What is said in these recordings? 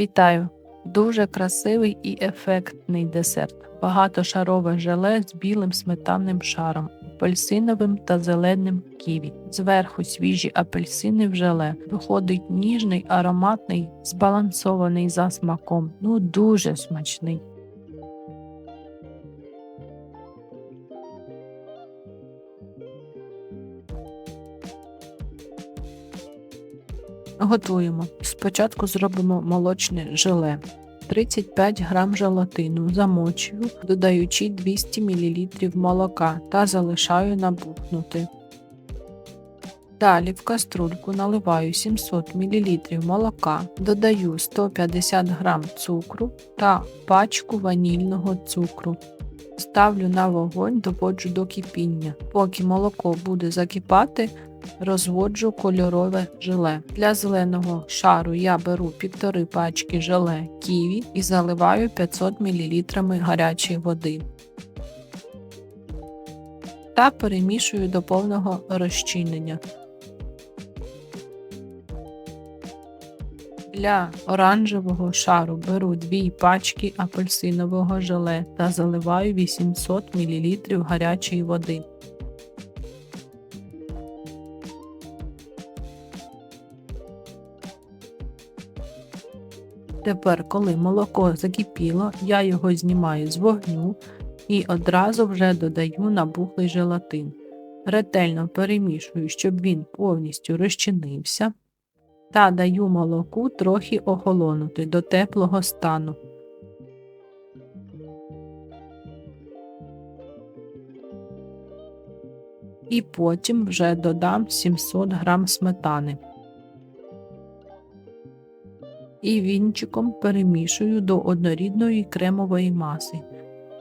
Вітаю! Дуже красивий і ефектний десерт. Багатошарове желе з білим сметанним шаром, апельсиновим та зеленим ківі. Зверху свіжі апельсини в желе. Виходить ніжний, ароматний, збалансований за смаком. Ну дуже смачний. Готуємо. Спочатку зробимо молочне желе. 35 г желатину замочую, додаючи 200 мл молока та залишаю набухнути. Далі в каструльку наливаю 700 мл молока, додаю 150 г цукру та пачку ванільного цукру. Ставлю на вогонь, доводжу до кипіння. Поки молоко буде закипати, розводжу кольорове желе. Для зеленого шару я беру півтори пачки желе ківі і заливаю 500 мл гарячої води. Та перемішую до повного розчинення. Для оранжевого шару беру 2 пачки апельсинового желе та заливаю 800 мл гарячої води. Тепер, коли молоко закипіло, я його знімаю з вогню і одразу вже додаю набухлий желатин. Ретельно перемішую, щоб він повністю розчинився, та даю молоку трохи охолонути до теплого стану. І потім вже додам 700 г сметани і вінчиком перемішую до однорідної кремової маси.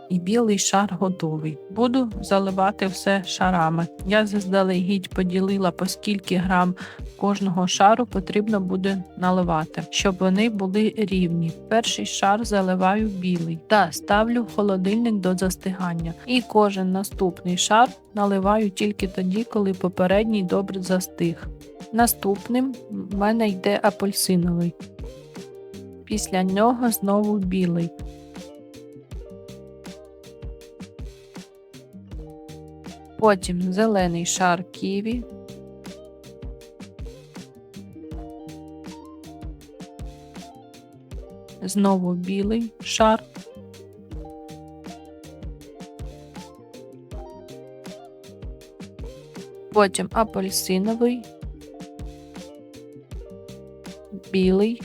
І білий шар готовий. Буду заливати все шарами. Я заздалегідь поділила, по скільки грам кожного шару потрібно буде наливати, щоб вони були рівні. Перший шар заливаю білий та ставлю в холодильник до застигання. І кожен наступний шар наливаю тільки тоді, коли попередній добре застиг. Наступним в мене йде апельсиновий після нього знову білий. Потім зелений шар ківі. Знову білий шар. Потім апельсиновий, білий.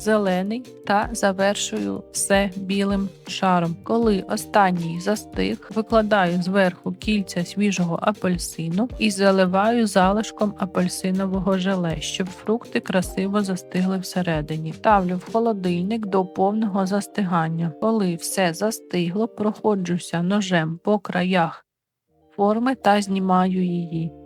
Зелений та завершую все білим шаром. Коли останній застиг, викладаю зверху кільця свіжого апельсину і заливаю залишком апельсинового желе, щоб фрукти красиво застигли всередині. Ставлю в холодильник до повного застигання. Коли все застигло, проходжуся ножем по краях форми та знімаю її.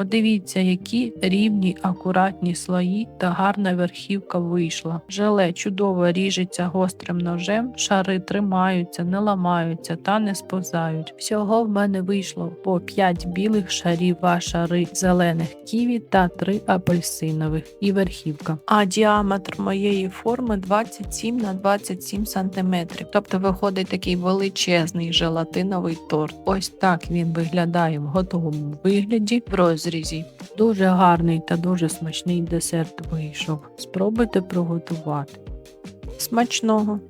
Подивіться, які рівні, акуратні слої та гарна верхівка вийшла. Желе чудово ріжеться гострим ножем, шари тримаються, не ламаються та не сповзають. Всього в мене вийшло по 5 білих шарів, 2 шари зелених ківі та 3 апельсинових і верхівка. А діаметр моєї форми 27 на 27 см. Тобто виходить такий величезний желатиновий торт. Ось так він виглядає в готовому вигляді в розрізі. Дуже гарний та дуже смачний десерт вийшов. Спробуйте приготувати. Смачного!